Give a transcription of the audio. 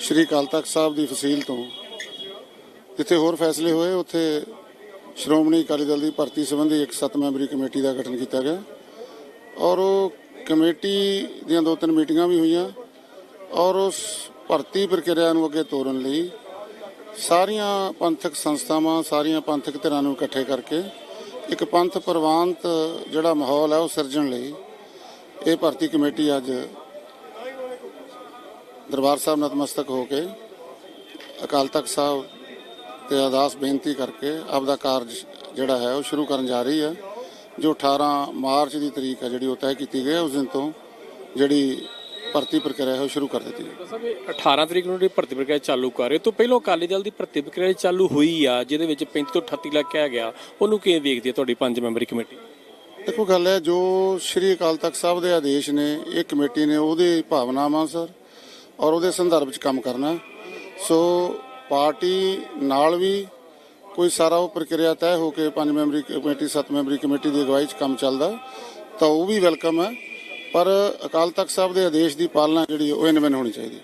ਸ਼੍ਰੀ ਅਕਾਲ ਤਖਤ ਸਾਹਿਬ ਦੀ ਫਸੀਲ ਤੋਂ ਜਿੱਥੇ ਹੋਰ ਫੈਸਲੇ ਹੋਏ, ਉੱਥੇ ਸ਼੍ਰੋਮਣੀ ਅਕਾਲੀ ਦਲ ਦੀ ਭਰਤੀ ਸੰਬੰਧੀ ਇੱਕ ਸੱਤ ਮੈਂਬਰੀ ਕਮੇਟੀ ਦਾ ਗਠਨ ਕੀਤਾ ਗਿਆ। ਔਰ ਉਹ ਕਮੇਟੀ ਦੀਆਂ ਦੋ ਤਿੰਨ ਮੀਟਿੰਗਾਂ ਵੀ ਹੋਈਆਂ ਔਰ ਉਸ ਭਰਤੀ ਪ੍ਰਕਿਰਿਆ ਨੂੰ ਅੱਗੇ ਤੋਰਨ ਲਈ ਸਾਰੀਆਂ ਪੰਥਕ ਸੰਸਥਾਵਾਂ, ਸਾਰੀਆਂ ਪੰਥਕ ਧਿਰਾਂ ਨੂੰ ਇਕੱਠੇ ਕਰਕੇ ਇੱਕ ਪੰਥ ਪ੍ਰਵਾਨਤ ਜਿਹੜਾ ਮਾਹੌਲ ਹੈ, ਉਹ ਸਿਰਜਣ ਲਈ ਇਹ ਭਰਤੀ ਕਮੇਟੀ ਅੱਜ ਦਰਬਾਰ ਸਾਹਿਬ ਨਤਮਸਤਕ ਹੋ ਕੇ ਅਕਾਲ ਤਖਤ ਸਾਹਿਬ ਤੇ ਅਰਦਾਸ ਬੇਨਤੀ ਕਰਕੇ ਆਪਦਾ ਕਾਰਜ ਜਿਹੜਾ ਹੈ ਉਹ ਸ਼ੁਰੂ ਕਰਨ ਜਾ ਰਹੀ ਹੈ ਜੋ 18 ਮਾਰਚ ਦੀ ਤਰੀਕ ਹੈ ਜਿਹੜੀ ਉਹ ਤੈਅ ਕੀਤੀ ਗਈ ਹੈ ਉਸ ਦਿਨ ਤੋਂ ਜਿਹੜੀ ਭਰਤੀ ਪ੍ਰਕਿਰਿਆ ਹੈ ਉਹ ਸ਼ੁਰੂ ਕਰ ਦਿੱਤੀ ਹੈ ਸਾਹਿਬ ਇਹ 18 ਤਰੀਕ ਨੂੰ ਜਿਹੜੀ ਭਰਤੀ ਪ੍ਰਕਿਰਿਆ ਚਾਲੂ ਕਰ ਰਹੇ ਤੋਂ ਪਹਿਲਾਂ ਅਕਾਲੀ ਦਲ ਦੀ ਭਰਤੀ ਪ੍ਰਕਿਰਿਆ ਚਾਲੂ ਹੋਈ ਆ ਜਿਹਦੇ ਵਿੱਚ 35 ਤੋਂ 38 ਲੱਖ ਕਿਹਾ ਗਿਆ ਉਹਨੂੰ ਕਿਵੇਂ ਵੇਖਦੀ ਹੈ ਤੁਹਾਡੀ ਪੰਜ ਮੈਂਬਰੀ ਕਮੇਟੀ? ਦੇਖੋ ਗੱਲ ਹੈ ਜੋ ਸ਼੍ਰੀ ਅਕਾਲ ਤਖਤ ਸਾਹਿਬ ਦੇ ਆਦੇਸ਼ ਨੇ ਇਹ ਕਮੇਟੀ ਨੇ ਉਹਦੇ ਭਾਵਨਾਵਾਂ ਸਰ ਔਰ ਉਹਦੇ ਸੰਦਰਭ 'ਚ ਕੰਮ ਕਰਨਾ। ਸੋ ਪਾਰਟੀ ਨਾਲ ਵੀ ਕੋਈ ਸਾਰਾ ਉਹ ਪ੍ਰਕਿਰਿਆ ਤੈਅ ਹੋ ਕੇ ਪੰਜ ਮੈਂਬਰੀ ਕਮੇਟੀ, ਸੱਤ ਮੈਂਬਰੀ ਕਮੇਟੀ ਦੀ ਅਗਵਾਈ 'ਚ ਕੰਮ ਚੱਲਦਾ, ਤਾਂ ਉਹ ਵੀ ਵੈਲਕਮ ਹੈ। ਪਰ ਅਕਾਲ ਤਖਤ ਸਾਹਿਬ ਦੇ ਆਦੇਸ਼ ਦੀ ਪਾਲਣਾ ਜਿਹੜੀ ਉਹ ਇਨਵਨ ਹੋਣੀ ਚਾਹੀਦੀ